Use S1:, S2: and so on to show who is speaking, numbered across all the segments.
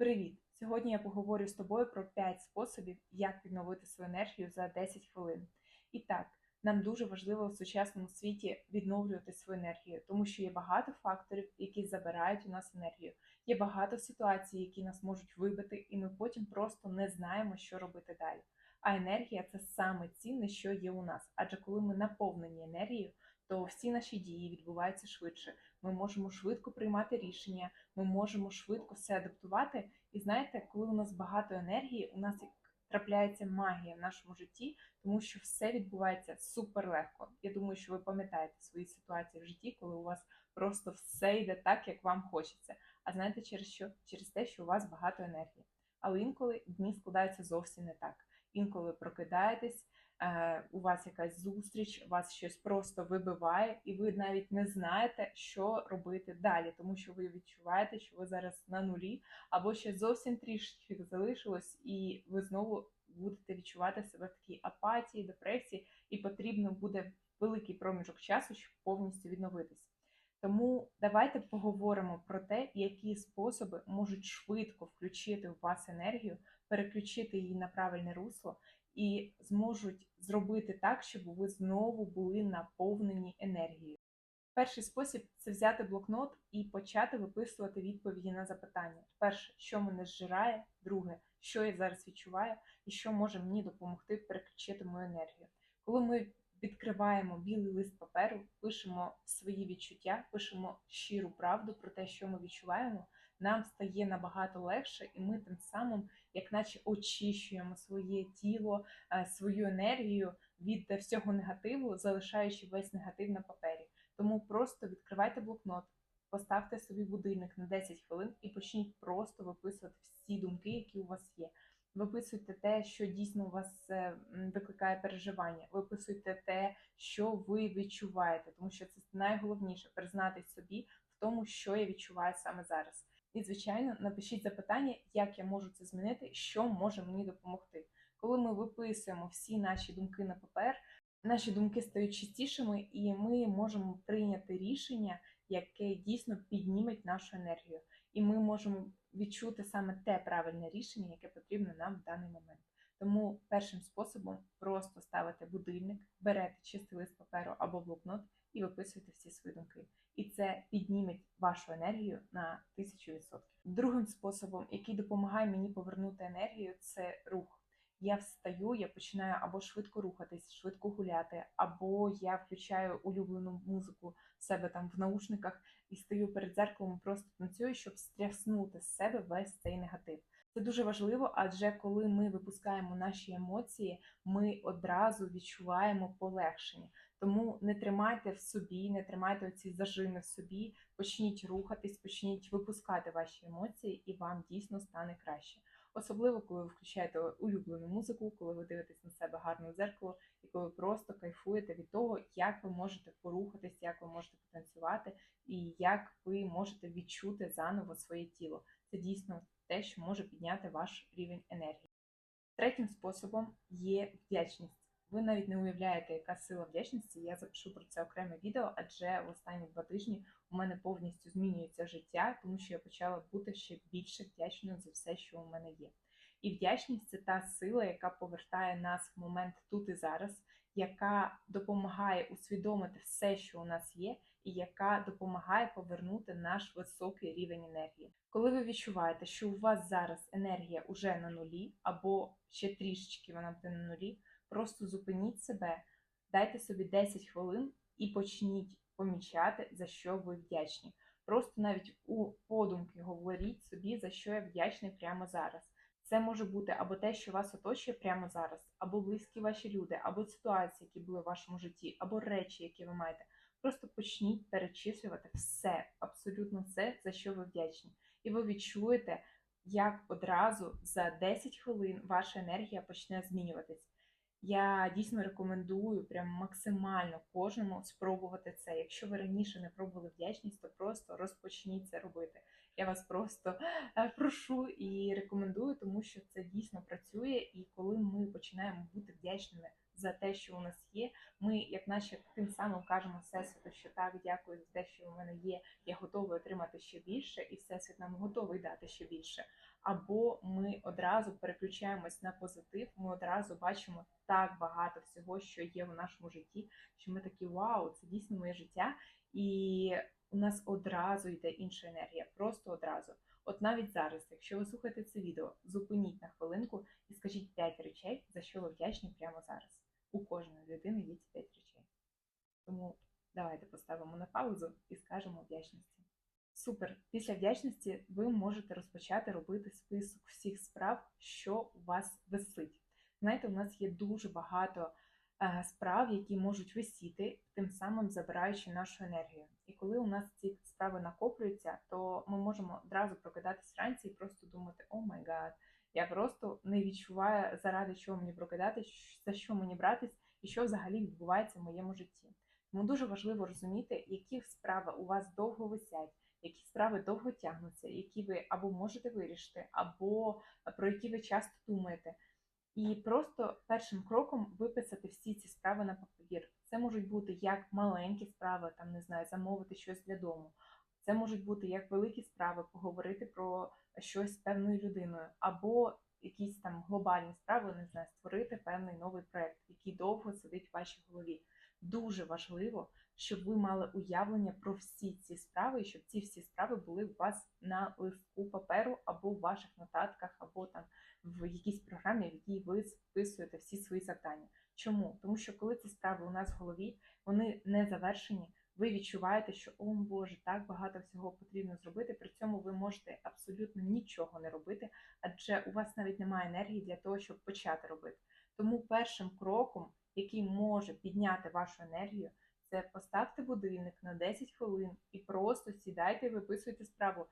S1: Привіт! Сьогодні я поговорю з тобою про 5 способів, як відновити свою енергію за 10 хвилин. І так, нам дуже важливо в сучасному світі відновлювати свою енергію, тому що є багато факторів, які забирають у нас енергію. Є багато ситуацій, які нас можуть вибити, і ми потім просто не знаємо, що робити далі. А енергія це саме цінне, що є у нас. Адже коли ми наповнені енергією, то всі наші дії відбуваються швидше. Ми можемо швидко приймати рішення, ми можемо швидко все адаптувати. І знаєте, коли у нас багато енергії, у нас як трапляється магія в нашому житті, тому що все відбувається супер легко. Я думаю, що ви пам'ятаєте свої ситуації в житті, коли у вас просто все йде так, як вам хочеться. А знаєте через що? Через те, що у вас багато енергії. Але інколи дні складаються зовсім не так. Інколи прокидаєтесь, у вас якась зустріч, вас щось просто вибиває, і ви навіть не знаєте, що робити далі, тому що ви відчуваєте, що ви зараз на нулі, або ще зовсім трішки залишилось, і ви знову будете відчувати себе в такій апатії, депресії, і потрібно буде великий проміжок часу, щоб повністю відновитись. Тому давайте поговоримо про те, які способи можуть швидко включити у вас енергію, переключити її на правильне русло і зможуть зробити так, щоб ви знову були наповнені енергією. Перший спосіб це взяти блокнот і почати виписувати відповіді на запитання. Перше, що мене зжирає, друге, що я зараз відчуваю, і що може мені допомогти переключити мою енергію. Коли ми відкриваємо білий лист паперу, пишемо свої відчуття, пишемо щиру правду про те, що ми відчуваємо, нам стає набагато легше, і ми тим самим, як наче очищуємо своє тіло, е, свою енергію від всього негативу, залишаючи весь негатив на папері. Тому просто відкривайте блокнот, поставте собі будильник на 10 хвилин і почніть просто виписувати всі думки, які у вас є. Виписуйте те, що дійсно у вас е, викликає переживання. Виписуйте те, що ви відчуваєте, тому що це найголовніше признатись собі в тому, що я відчуваю саме зараз. І, звичайно, напишіть запитання, як я можу це змінити, що може мені допомогти. Коли ми виписуємо всі наші думки на папер, наші думки стають чистішими, і ми можемо прийняти рішення, яке дійсно підніметь нашу енергію. І ми можемо відчути саме те правильне рішення, яке потрібно нам в даний момент. Тому першим способом просто ставите будильник, берете чистий лист паперу або блокнот і виписуєте всі свої думки. І це підніметь вашу енергію на тисячу відсотків. Другим способом, який допомагає мені повернути енергію, це рух. Я встаю, я починаю або швидко рухатись, швидко гуляти, або я включаю улюблену музику в себе там в наушниках і стою перед дзеркалом, і просто танцюю, щоб стряснути з себе весь цей негатив. Це дуже важливо, адже коли ми випускаємо наші емоції, ми одразу відчуваємо полегшення. Тому не тримайте в собі, не тримайте ці зажими в собі, почніть рухатись, почніть випускати ваші емоції, і вам дійсно стане краще. Особливо, коли ви включаєте улюблену музику, коли ви дивитесь на себе гарне дзеркало, і коли ви просто кайфуєте від того, як ви можете порухатись, як ви можете потанцювати, і як ви можете відчути заново своє тіло. Це дійсно те, що може підняти ваш рівень енергії. Третім способом є вдячність. Ви навіть не уявляєте, яка сила вдячності. Я запишу про це окреме відео, адже в останні два тижні у мене повністю змінюється життя, тому що я почала бути ще більше вдячною за все, що у мене є. І вдячність це та сила, яка повертає нас в момент тут і зараз, яка допомагає усвідомити все, що у нас є, і яка допомагає повернути наш високий рівень енергії. Коли ви відчуваєте, що у вас зараз енергія уже на нулі, або ще трішечки вона буде на нулі. Просто зупиніть себе, дайте собі 10 хвилин і почніть помічати, за що ви вдячні. Просто навіть у подумки говоріть собі, за що я вдячний прямо зараз. Це може бути або те, що вас оточує прямо зараз, або близькі ваші люди, або ситуації, які були в вашому житті, або речі, які ви маєте. Просто почніть перечислювати все, абсолютно все, за що ви вдячні. І ви відчуєте, як одразу за 10 хвилин ваша енергія почне змінюватись. Я дійсно рекомендую прям максимально кожному спробувати це. Якщо ви раніше не пробували вдячність, то просто розпочніть це робити. Я вас просто е, прошу і рекомендую, тому що це дійсно працює. І коли ми починаємо бути вдячними за те, що у нас є, ми, як наче тим самим кажемо всесвіту, що так, дякую за те, що у мене є. Я готовий отримати ще більше, і всесвіт нам готовий дати ще більше. або ми одразу переключаємось на позитив, ми одразу бачимо так багато всього, що є в нашому житті, що ми такі вау, це дійсно моє життя, і у нас одразу йде інша енергія, просто одразу. От навіть зараз, якщо ви слухаєте це відео, зупиніть на хвилинку і скажіть 5 речей, за що ви вдячні прямо зараз. У кожної людини є ці 5 речей. Тому давайте поставимо на паузу і скажемо вдячності. Супер! Після вдячності ви можете розпочати робити список всіх справ, що у вас висить. Знаєте, у нас є дуже багато справ, які можуть висіти, тим самим забираючи нашу енергію. І коли у нас ці справи накоплюються, то ми можемо одразу прокидатись вранці і просто думати: о май гад, я просто не відчуваю, заради чого мені прокидатись, за що мені братись, і що взагалі відбувається в моєму житті. Тому дуже важливо розуміти, які справи у вас довго висять, які справи довго тягнуться, які ви або можете вирішити, або про які ви часто думаєте. І просто першим кроком виписати всі ці справи на папір. Це можуть бути як маленькі справи, там не знаю, замовити щось для дому. Це можуть бути як великі справи, поговорити про щось з певною людиною, або якісь там глобальні справи, не знаю, створити певний новий проект, який довго сидить в вашій голові. Дуже важливо, щоб ви мали уявлення про всі ці справи, і щоб ці всі справи були у вас на листку паперу, або в ваших нотатках, або там в якійсь програмі, в якій ви списуєте всі свої завдання. Чому? Тому що коли ці справи у нас в голові, вони не завершені, ви відчуваєте, що о Боже, так багато всього потрібно зробити. При цьому ви можете абсолютно нічого не робити, адже у вас навіть немає енергії для того, щоб почати робити. Тому першим кроком, який може підняти вашу енергію, це поставте будильник на 10 хвилин і просто сідайте і виписуйте справу,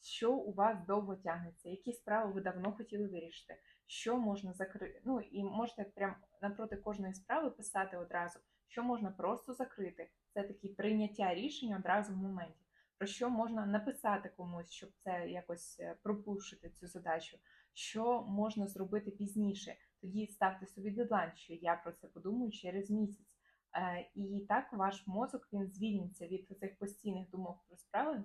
S1: що у вас довго тягнеться, які справи ви давно хотіли вирішити, що можна закрити. Ну і можете прямо напроти кожної справи писати одразу, що можна просто закрити. Це такі прийняття рішення одразу в моменті. Про що можна написати комусь, щоб це якось е, пропушити цю задачу, що можна зробити пізніше. Тоді ставте собі дедлайн, що я про це подумаю через місяць. Е, І так ваш мозок він звільниться від цих постійних думок про справи.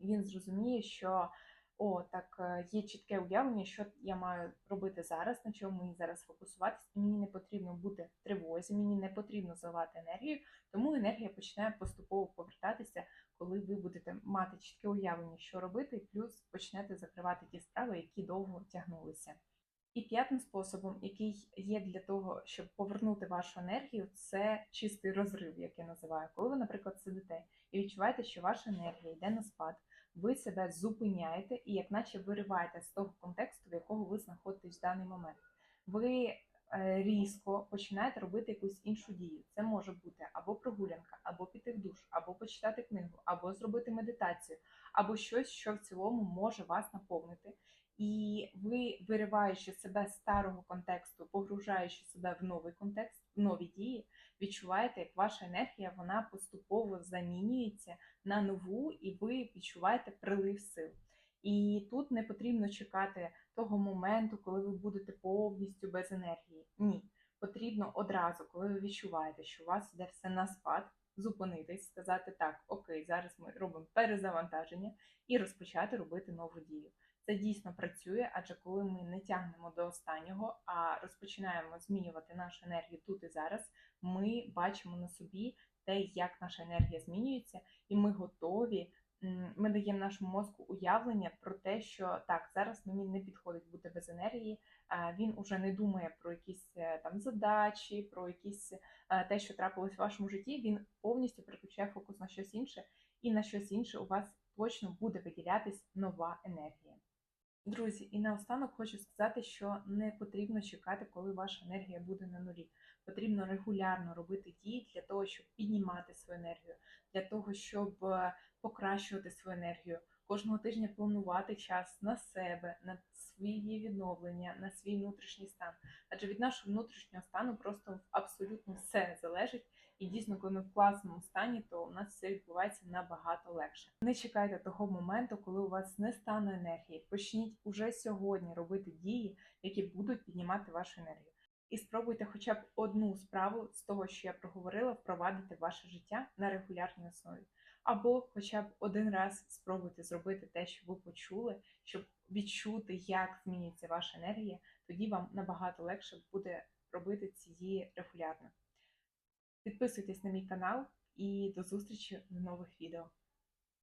S1: Він зрозуміє, що о, так е, є чітке уявлення, що я маю робити зараз, на чому мені зараз фокусуватися, і мені не потрібно бути в тривозі, мені не потрібно заливати енергію, тому енергія починає поступово повертатися, коли ви будете мати чітке уявлення, що робити, плюс почнете закривати ті справи, які довго тягнулися. І п'ятим способом, який є для того, щоб повернути вашу енергію, це чистий розрив, як я називаю. Коли ви, наприклад, сидите і відчуваєте, що ваша енергія йде на спад, ви себе зупиняєте і, як наче, вириваєте з того контексту, в якого ви знаходитесь в даний момент. Ви е, різко починаєте робити якусь іншу дію. Це може бути або прогулянка, або піти в душ, або почитати книгу, або зробити медитацію, або щось, що в цілому може вас наповнити. І ви, вириваючи себе з старого контексту, погружаючи себе в новий контекст, в нові дії, відчуваєте, як ваша енергія вона поступово замінюється на нову, і ви відчуваєте прилив сил. І тут не потрібно чекати того моменту, коли ви будете повністю без енергії. Ні, потрібно одразу, коли ви відчуваєте, що у вас йде все на спад, зупинитись, сказати так, окей, зараз ми робимо перезавантаження і розпочати робити нову дію. Це дійсно працює, адже коли ми не тягнемо до останнього, а розпочинаємо змінювати нашу енергію тут і зараз, ми бачимо на собі те, як наша енергія змінюється, і ми готові. Ми даємо нашому мозку уявлення про те, що так, зараз мені не підходить бути без енергії. Він уже не думає про якісь е, там задачі, про якісь е, те, що трапилось в вашому житті. Він повністю переключає фокус на щось інше, і на щось інше у вас точно буде виділятись нова енергія. Друзі, і наостанок хочу сказати, що не потрібно чекати, коли ваша енергія буде на нулі. Потрібно регулярно робити дії для того, щоб піднімати свою енергію, для того, щоб е, покращувати свою енергію. Кожного тижня планувати час на себе, на свої відновлення, на свій внутрішній стан. Адже від нашого внутрішнього стану просто абсолютно все залежить. І дійсно, коли ми в класному стані, то у нас все відбувається набагато легше. Не чекайте того моменту, коли у вас не стане енергії. Почніть уже сьогодні робити дії, які будуть піднімати вашу енергію. І спробуйте хоча б одну справу з того, що я проговорила, впровадити ваше життя на регулярній основі. або хоча б один раз спробуйте зробити те, що ви почули, щоб відчути, як змінюється ваша енергія, тоді вам набагато легше буде робити ці регулярно. Підписуйтесь на мій канал і до зустрічі в нових відео.